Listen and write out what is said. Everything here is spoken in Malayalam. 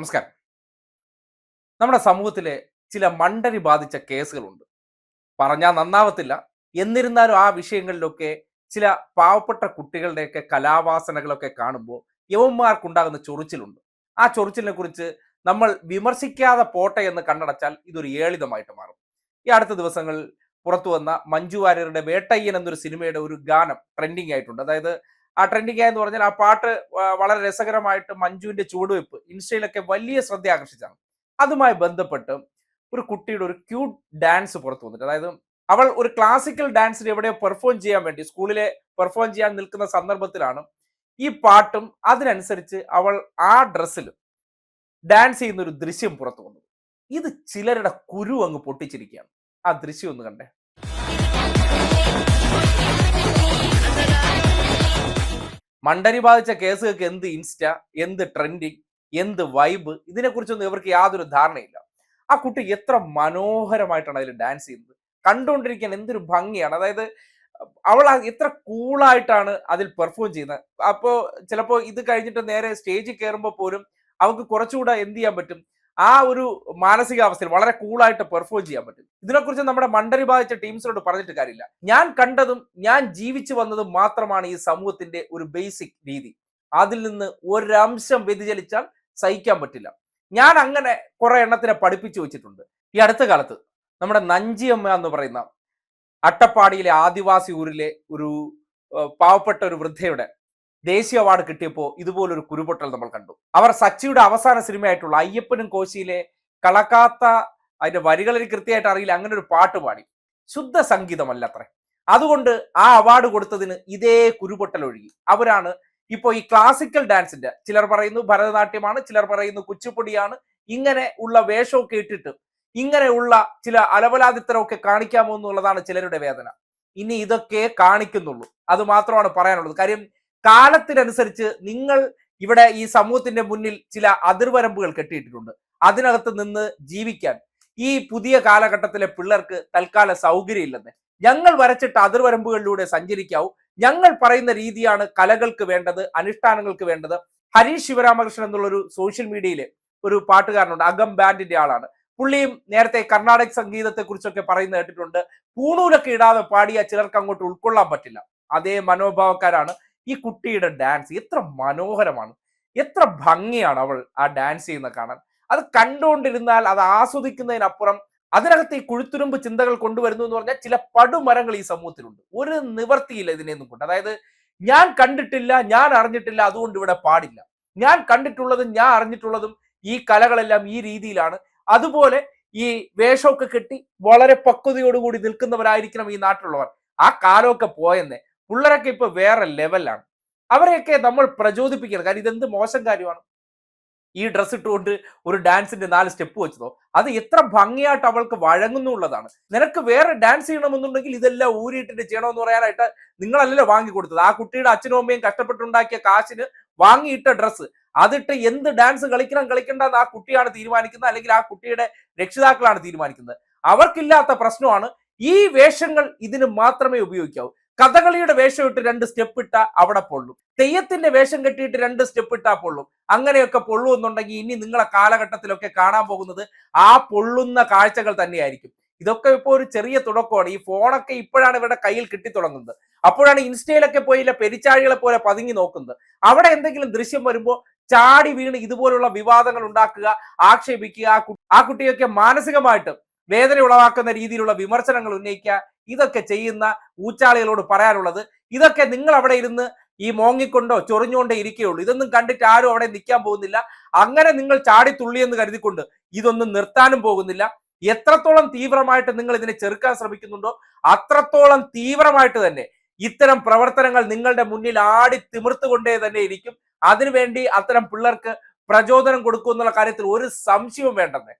നമസ്കാരം. നമ്മുടെ സമൂഹത്തിലെ ചില മണ്ടരി ബാധിച്ച കേസുകളുണ്ട്. പറഞ്ഞാൽ നന്നാവത്തില്ല. എന്നിരുന്നാലും ആ വിഷയങ്ങളിലൊക്കെ ചില പാവപ്പെട്ട കുട്ടികളുടെയൊക്കെ കലാവാസനകളൊക്കെ കാണുമ്പോൾ യവന്മാർക്കുണ്ടാകുന്ന ചൊറിച്ചിലുണ്ട്. ആ ചൊറിച്ചിലിനെ കുറിച്ച് നമ്മൾ വിമർശിക്കാതെ പോട്ടെ എന്ന് കണ്ടടച്ചാൽ ഇതൊരു ഏളിതമായിട്ട് മാറും. ഈ അടുത്ത ദിവസങ്ങളിൽ പുറത്തു വന്ന മഞ്ജു വാര്യരുടെ വേട്ടയ്യൻ എന്നൊരു സിനിമയുടെ ഒരു ഗാനം ട്രെൻഡിങ് ആയിട്ടുണ്ട്. അതായത് ആ ട്രെൻഡിങ് ആയെന്ന് പറഞ്ഞാൽ ആ പാട്ട് വളരെ രസകരമായിട്ട് മഞ്ജുവിന്റെ ചുവടുവെപ്പ് ഇൻസ്റ്റയിലൊക്കെ വലിയ ശ്രദ്ധ ആകർഷിച്ചാണ്. അതുമായി ബന്ധപ്പെട്ട് ഒരു കുട്ടിയുടെ ഒരു ക്യൂട്ട് ഡാൻസ് പുറത്തു വന്നിട്ട് അതായത് അവൾ ഒരു ക്ലാസിക്കൽ ഡാൻസിന് എവിടെയോ പെർഫോം ചെയ്യാൻ വേണ്ടി സ്കൂളിലെ പെർഫോം ചെയ്യാൻ നിൽക്കുന്ന സന്ദർഭത്തിലാണ് ഈ പാട്ടും അതിനനുസരിച്ച് അവൾ ആ ഡ്രസ്സിൽ ഡാൻസ് ചെയ്യുന്ന ഒരു ദൃശ്യം പുറത്തു വന്നത്. ഇത് ചിലരുടെ കുരു അങ്ങ് പൊട്ടിച്ചിരിക്കുകയാണ്. ആ ദൃശ്യം ഒന്ന് കണ്ടേ. മണ്ടരി ബാധിച്ച കേസുകൾക്ക് എന്ത് ഇൻസ്റ്റ എന്ത് ട്രെൻഡിങ് എന്ത് വൈബ് ഇതിനെക്കുറിച്ചൊന്നും ഇവർക്ക് യാതൊരു ധാരണയില്ല. ആ കുട്ടി എത്ര മനോഹരമായിട്ടാണ് അതിൽ ഡാൻസ് ചെയ്യുന്നത്. കണ്ടുകൊണ്ടിരിക്കാൻ എന്തൊരു ഭംഗിയാണ്. അതായത് അവൾ എത്ര കൂളായിട്ടാണ് അതിൽ പെർഫോം ചെയ്യുന്നത്. അപ്പോൾ ചിലപ്പോൾ ഇത് കഴിഞ്ഞിട്ട് നേരെ സ്റ്റേജിൽ കയറുമ്പോൾ പോലും അവൾക്ക് കുറച്ചുകൂടെ എന്ത് ചെയ്യാൻ പറ്റും? ആ ഒരു മാനസികാവസ്ഥയിൽ വളരെ കൂളായിട്ട് പെർഫോം ചെയ്യാൻ പറ്റും. ഇതിനെക്കുറിച്ച് നമ്മുടെ മണ്ടരി ബാധിച്ച ടീംസിനോട് പറഞ്ഞിട്ട് കാര്യമില്ല. ഞാൻ കണ്ടതും ഞാൻ ജീവിച്ചു വന്നതും മാത്രമാണ് ഈ സമൂഹത്തിന്റെ ഒരു ബേസിക് രീതി. അതിൽ നിന്ന് ഒരംശം വ്യതിചലിച്ചാൽ സഹിക്കാൻ പറ്റില്ല. ഞാൻ അങ്ങനെ കുറെ എണ്ണത്തിനെ പഠിപ്പിച്ചു വെച്ചിട്ടുണ്ട്. ഈ അടുത്ത കാലത്ത് നമ്മുടെ നഞ്ചിയമ്മ എന്ന് പറയുന്ന അട്ടപ്പാടിയിലെ ആദിവാസി ഊരിലെ ഒരു പാവപ്പെട്ട ഒരു വൃദ്ധയുടെ ദേശീയ അവാർഡ് കിട്ടിയപ്പോൾ ഇതുപോലൊരു കുരുപൊട്ടൽ നമ്മൾ കണ്ടു. അവർ സച്ചിയുടെ അവസാന സിനിമയായിട്ടുള്ള അയ്യപ്പനും കോശിയിലെ കളക്കാത്ത അതിന്റെ വരികളിൽ കൃത്യമായിട്ട് അറിയില്ല. അങ്ങനെ ഒരു പാട്ട് പാടി. ശുദ്ധ സംഗീതമല്ല അത്ര അതുകൊണ്ട് ആ അവാർഡ് കൊടുത്തതിന് ഇതേ കുരുപൊട്ടൽ ഒഴുകി. അവരാണ് ഇപ്പോൾ ഈ ക്ലാസിക്കൽ ഡാൻസിന്റെ ചിലർ പറയുന്നു ഭരതനാട്യമാണ് ചിലർ പറയുന്നു കുച്ചിപ്പുടിയാണ്. ഇങ്ങനെ ഉള്ള വേഷമൊക്കെ ഇട്ടിട്ട് ഇങ്ങനെയുള്ള ചില അലവലാതിത്തരമൊക്കെ കാണിക്കാമോ എന്നുള്ളതാണ് ചിലരുടെ വേദന. ഇനി ഇതൊക്കെ കാണിക്കുന്നുള്ളൂ. അത് മാത്രമാണ് പറയാനുള്ളത്. കാര്യം കാലത്തിനനുസരിച്ച് നിങ്ങൾ ഇവിടെ ഈ സമൂഹത്തിന്റെ മുന്നിൽ ചില അതിർവരമ്പുകൾ കെട്ടിയിട്ടിട്ടുണ്ട്. അതിനകത്ത് നിന്ന് ജീവിക്കാൻ ഈ പുതിയ കാലഘട്ടത്തിലെ പിള്ളേർക്ക് തൽക്കാല സൗകര്യമില്ലെന്ന്. ഞങ്ങൾ വരച്ചിട്ട് അതിർവരമ്പുകളിലൂടെ സഞ്ചരിക്കാവൂ. ഞങ്ങൾ പറയുന്ന രീതിയാണ് കലകൾക്ക് വേണ്ടത് അനുഷ്ഠാനങ്ങൾക്ക് വേണ്ടത്. ഹരീഷ് ശിവരാമകൃഷ്ണൻ എന്നുള്ളൊരു സോഷ്യൽ മീഡിയയിലെ ഒരു പാട്ടുകാരനുണ്ട്. അകം ബാൻഡിന്റെ ആളാണ്. പുള്ളിയും നേരത്തെ കർണാടക സംഗീതത്തെ കുറിച്ചൊക്കെ പറയുന്ന കേട്ടിട്ടുണ്ട്. പൂണൂലൊക്കെ ഇടാതെ പാടിയ ചിലർക്ക് അങ്ങോട്ട് ഉൾക്കൊള്ളാൻ പറ്റില്ല. അതേ മനോഭാവക്കാരാണ്. ഈ കുട്ടിയുടെ ഡാൻസ് എത്ര മനോഹരമാണ്. എത്ര ഭംഗിയാണ് അവൾ ആ ഡാൻസ് ചെയ്യുന്ന കാണാൻ. അത് കണ്ടുകൊണ്ടിരുന്നാൽ അത് ആസ്വദിക്കുന്നതിനപ്പുറം അതിനകത്ത് ഈ കുഴുത്തുരുമ്പ് ചിന്തകൾ കൊണ്ടുവരുന്നു എന്ന് പറഞ്ഞാൽ ചില പടുമരങ്ങൾ ഈ സമൂഹത്തിലുണ്ട്. ഒരു നിവർത്തിയില്ല ഇതിനെയൊന്നും കൊണ്ട്. അതായത് ഞാൻ കണ്ടിട്ടില്ല ഞാൻ അറിഞ്ഞിട്ടില്ല അതുകൊണ്ട് ഇവിടെ പാടില്ല. ഞാൻ കണ്ടിട്ടുള്ളതും ഞാൻ അറിഞ്ഞിട്ടുള്ളതും ഈ കലകളെല്ലാം ഈ രീതിയിലാണ്. അതുപോലെ ഈ വേഷമൊക്കെ കെട്ടി വളരെ പക്വതയോടുകൂടി നിൽക്കുന്നവരായിരിക്കണം ഈ നാട്ടിലുള്ളവർ. ആ കാലമൊക്കെ പോയെന്നെ. പിള്ളേരൊക്കെ ഇപ്പൊ വേറെ ലെവലാണ് അവരെയൊക്കെ നമ്മൾ പ്രചോദിപ്പിക്കണം. കാര്യം ഇതെന്ത് മോശം കാര്യമാണ്? ഈ ഡ്രസ്സ് ഇട്ടുകൊണ്ട് ഒരു ഡാൻസിന്റെ നാല് സ്റ്റെപ്പ് വെച്ചതോ? അത് എത്ര ഭംഗിയായിട്ട് അവൾക്ക് വഴങ്ങുന്നുള്ളതാണ് നിനക്ക് വേറെ ഡാൻസ് ചെയ്യണമെന്നുണ്ടെങ്കിൽ ഇതെല്ലാം ഊരിയിട്ടിട്ട് ചെയ്യണമെന്ന് പറയാനായിട്ട് നിങ്ങളല്ലല്ലോ വാങ്ങി കൊടുത്തത്? ആ കുട്ടിയുടെ അച്ഛനും അമ്മയും കഷ്ടപ്പെട്ടുണ്ടാക്കിയ കാശിന് വാങ്ങിയിട്ട ഡ്രസ്സ് അതിട്ട് എന്ത് ഡാൻസ് കളിക്കണം കളിക്കണ്ടെന്ന് ആ കുട്ടിയാണ് തീരുമാനിക്കുന്നത്? അല്ലെങ്കിൽ ആ കുട്ടിയുടെ രക്ഷിതാക്കളാണ് തീരുമാനിക്കുന്നത്? അവർക്കില്ലാത്ത പ്രശ്നമാണ് ഈ വേഷങ്ങൾ ഇതിന് മാത്രമേ ഉപയോഗിക്കാവൂ. കഥകളിയുടെ വേഷം ഇട്ട് രണ്ട് സ്റ്റെപ്പ് ഇട്ടാ അവിടെ പൊള്ളും. തെയ്യത്തിന്റെ വേഷം കെട്ടിയിട്ട് രണ്ട് സ്റ്റെപ്പ് ഇട്ടാ പൊള്ളും. അങ്ങനെയൊക്കെ പൊള്ളു എന്നുണ്ടെങ്കിൽ ഇനി നിങ്ങളെ കാലഘട്ടത്തിലൊക്കെ കാണാൻ പോകുന്നത് ആ പൊള്ളുന്ന കാഴ്ചകൾ തന്നെയായിരിക്കും. ഇതൊക്കെ ഇപ്പോൾ ഒരു ചെറിയ തുടക്കമാണ്. ഈ ഫോണൊക്കെ ഇപ്പോഴാണ് ഇവരുടെ കയ്യിൽ കിട്ടിത്തുടങ്ങുന്നത്. അപ്പോഴാണ് ഇൻസ്റ്റയിലൊക്കെ പോയി പെരിച്ചാഴികളെ പോലെ പതുങ്ങി നോക്കുന്നത്. അവിടെ എന്തെങ്കിലും ദൃശ്യം വരുമ്പോൾ ചാടി വീണ് ഇതുപോലുള്ള വിവാദങ്ങൾ ഉണ്ടാക്കുക ആക്ഷേപിക്കുക ആ കുട്ടിയൊക്കെ മാനസികമായിട്ട് വേദന ഉളവാക്കുന്ന രീതിയിലുള്ള വിമർശനങ്ങൾ ഉന്നയിക്കുക ഇതൊക്കെ ചെയ്യുന്ന ഊച്ചാളികളോട് പറയാനുള്ളത് ഇതൊക്കെ നിങ്ങൾ അവിടെ ഇരുന്ന് ഈ മോങ്ങിക്കൊണ്ടോ ചൊറിഞ്ഞുകൊണ്ടേ ഇരിക്കുകയുള്ളൂ. ഇതൊന്നും കണ്ടിട്ട് ആരും അവിടെ നിൽക്കാൻ പോകുന്നില്ല. അങ്ങനെ നിങ്ങൾ ചാടി തുള്ളിയെന്ന് കരുതിക്കൊണ്ട് ഇതൊന്നും നിർത്താനും പോകുന്നില്ല. എത്രത്തോളം തീവ്രമായിട്ട് നിങ്ങൾ ഇതിനെ ചെറുക്കാൻ ശ്രമിക്കുന്നുണ്ടോ അത്രത്തോളം തീവ്രമായിട്ട് തന്നെ ഇത്തരം പ്രവർത്തനങ്ങൾ നിങ്ങളുടെ മുന്നിൽ ആടി തിമിർത്തുകൊണ്ടേ തന്നെ ഇരിക്കും. അതിനുവേണ്ടി അത്തരം പിള്ളേർക്ക് പ്രചോദനം കൊടുക്കും എന്നുള്ള കാര്യത്തിൽ ഒരു സംശയവും വേണ്ടെന്നേ.